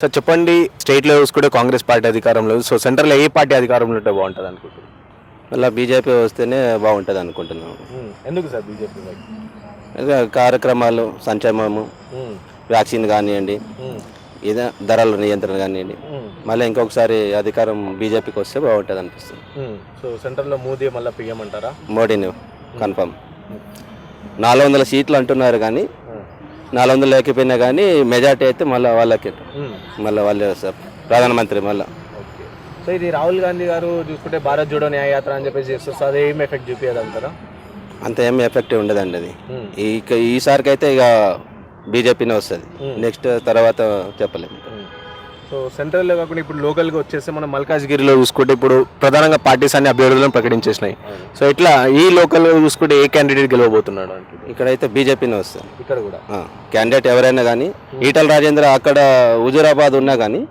Sir చెప్పండి స్టేట్లో చూసుకుంటే కాంగ్రెస్ పార్టీ అధికారంలో. సో సెంట్రల్లో ఏ పార్టీ అధికారంలో ఉంటే బాగుంటుంది అనుకుంటున్నారు? మళ్ళీ బీజేపీ వస్తేనే బాగుంటుంది అనుకుంటున్నాం ఎందుకు సార్ బీజేపీ కార్యక్రమాలు సంక్షేమము వ్యాక్సిన్ కానివ్వండి ఇదే ధరల నియంత్రణ కానివ్వండి మళ్ళీ ఇంకొకసారి అధికారం బీజేపీకి వస్తే బాగుంటుంది అనిపిస్తుంది. సో సెంట్రల్లో మోదీ మళ్ళీ పిఎం అంటారా? మోడీని కన్ఫర్మ్ నాలుగు వందల సీట్లు అంటున్నారు కానీ నాలుగు వందలు లేకపోయినా కానీ మెజార్టీ అయితే మళ్ళీ వాళ్ళకి. మళ్ళీ వాళ్ళే వస్తారు ప్రధానమంత్రి మళ్ళీ. సో ఇది రాహుల్ గాంధీ గారు చూసుకుంటే భారత్ జోడో న్యాయ యాత్ర అని చెప్పేసి చేస్తారు. అదేం ఎఫెక్ట్ చూపించదు అంటారా అంత ఏం ఎఫెక్ట్ ఉండదండి అది. ఈ ఈసారికి అయితే ఇక బీజేపీనే వస్తుంది. నెక్స్ట్ తర్వాత చెప్పలేము సో సెంట్రల్లో కాకుండా ఇప్పుడు లోకల్గా వచ్చేస్తే మనం మల్కాజ్గిరిలో చూసుకుంటే ఇప్పుడు ప్రధానంగా పార్టీస్ అన్ని అభ్యర్థులను ప్రకటించేసినాయి. సో ఇట్లా ఈ లోకల్లో చూసుకుంటే ఏ క్యాండిడేట్ గెలవబోతున్నాడు అంటే ఇక్కడైతే బీజేపీనే వస్తుంది. ఇక్కడ కూడా? క్యాండిడేట్ ఎవరైనా కానీ ఈటల రాజేంద్ర అక్కడ హుజూరాబాద్ ఉన్నా కానీ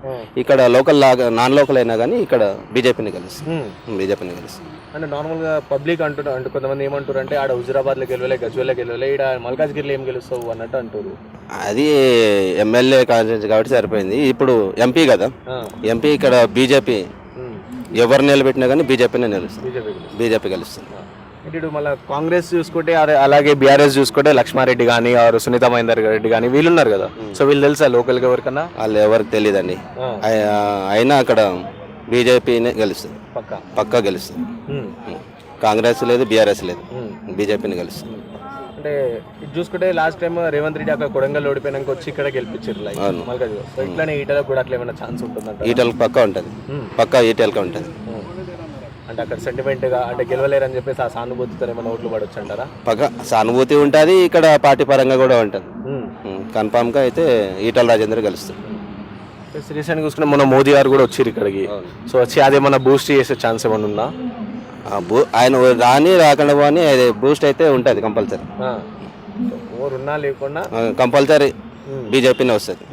ఇక్కడ లోకల్ లాగా నాన్ లోకల్ అయినా కానీ ఇక్కడ బీజేపీని గెలుస్తుంది. బీజేపీని గెలుస్తుంది. అంటే నార్మల్గా పబ్లిక్ అంటున్నారు అంటే కొంతమంది ఏమంటారు అంటే ఆడ హుజురాబాద్లో గెలవలే గజ్వేల్లో గెలవలే ఇక్కడ మల్కాజ్గిరిలో ఏం గెలుస్తావు? అన్నట్టు అంటారు అది ఎమ్మెల్యే కాన్స్టిట్యూన్సీ కాబట్టి సరిపోయింది. ఇప్పుడు ఎంపీ కదా. ఎంపీ ఇక్కడ బీజేపీ ఎవరు నిలబెట్టినా కానీ బీజేపీనే నిలుస్తుంది. బీజేపీ గెలుస్తుంది. ఇటు మళ్ళీ కాంగ్రెస్ చూసుకుంటే అలాగే బీఆర్ఎస్ చూసుకుంటే లక్ష్మారెడ్డి కానీ ఆరు సునీత మహేందర్ రెడ్డి కానీ వీళ్ళు ఉన్నారు కదా సో వీళ్ళు తెలుసా లోకల్గా ఎవరికన్నా? వాళ్ళు ఎవరికి తెలియదండి అయినా అక్కడ బీజేపీనే గెలుస్తుంది. పక్క. పక్కా గెలుస్తుంది. కాంగ్రెస్ లేదు బీఆర్ఎస్ లేదు. బీజేపీని గెలుస్తుంది. అంటే ఇది చూసుకుంటే లాస్ట్ టైం రేవంత్ రెడ్డి అక్కడ కొడంగల్ ఓడిపోయినాక వచ్చి ఇక్కడ గెలిపించారు లైక్ అవును. మల్కాజ్ సో ఇట్లానే ఈటలకు కూడా అట్లా ఏమైనా ఛాన్స్ ఉంటుందంట ఈటెల్ పక్కా ఉంటుంది. పక్కా ఈటెల్గా ఉంటుంది. అంటే అక్కడ సెంటిమెంట్గా అంటే గెలవలేరని చెప్పేసి ఆ సానుభూతితో ఏమైనా ఓట్లు పడవచ్చు అంటారా పక్క సానుభూతి ఉంటుంది ఇక్కడ పార్టీ పరంగా కూడా ఉంటుంది. కన్ఫామ్గా అయితే ఈటల రాజేందర్ గెలుస్తుంది రీసెంట్గా చూసుకుంటే మన మోదీ గారు కూడా వచ్చారు ఇక్కడికి. సో వచ్చి అదేమన్నా బూస్ట్ చేసే ఛాన్స్ ఏమైనా ఉందా? బూ ఆయన రాని రాకుండా పోని అది బూస్ట్ అయితే ఉంటుంది కంపల్సరీ లేకుండా కంపల్సరీ బీజేపీనే వస్తుంది.